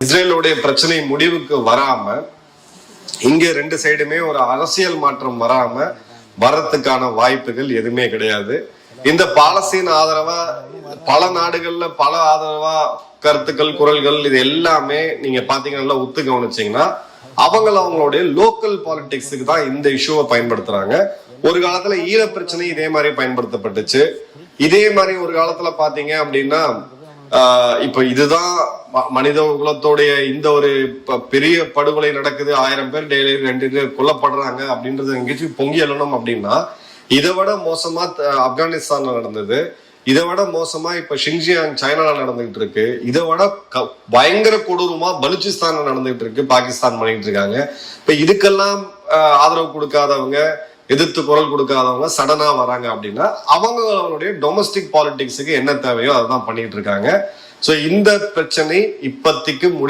இஸ்ரேலுடைய பிரச்சனை முடிவுக்கு வராம இங்க ரெண்டு சைடுமே ஒரு அரசியல் மாற்றம் வராம வரத்துக்கான வாய்ப்புகள் எதுவுமே கிடையாது. இந்த பாலஸ்தீன் ஆதரவா பல நாடுகள்ல பல ஆதரவா கருத்துக்கள் குரல்கள் இது எல்லாமே நீங்க பாத்தீங்கன்னா ஒத்து கவனிச்சீங்கன்னா அவங்கள அவங்களுடைய லோக்கல் பாலிடிக்ஸுக்கு தான் இந்த இஷ்யூவை பயன்படுத்துறாங்க. ஒரு காலத்துல ஈழ பிரச்சனை இதே மாதிரி பயன்படுத்தப்பட்டுச்சு. இதே மாதிரி ஒரு காலத்துல பாத்தீங்க அப்படின்னா ஆஹ் இப்ப இதுதான் மனித குலத்தோடைய இந்த ஒரு ப- பெரிய படுகொலை நடக்குது. ஆயிரம் பேர் டெய்லி ரெண்டு பேர் கொல்லப்படுறாங்க அப்படின்றது எங்கேயும் பொங்கி எழணும் அப்படின்னா இதை விட மோசமா த- ஆப்கானிஸ்தான்ல நடந்தது. இதை விட மோசமா இப்ப ஷிங்ஜியாங் சைனால நடந்துகிட்டு இருக்கு. இதை விட க- பயங்கர கொடூரமா பலுச்சிஸ்தான்ல நடந்துகிட்டு இருக்கு. பாகிஸ்தான் பண்ணிட்டு இருக்காங்க. இப்ப இதுக்கெல்லாம் ஆதரவு கொடுக்காதவங்க எதிர்த்து குரல் கொடுக்காதவங்க சடனா வராங்க அப்படின்னா அவங்க அவங்களுடைய டொமஸ்டிக் பாலிடிக்ஸுக்கு என்ன தேவையோ அதை தான் பண்ணிட்டு இருக்காங்க. சோ இந்த பிரச்சனை இப்பத்திக்கு முடி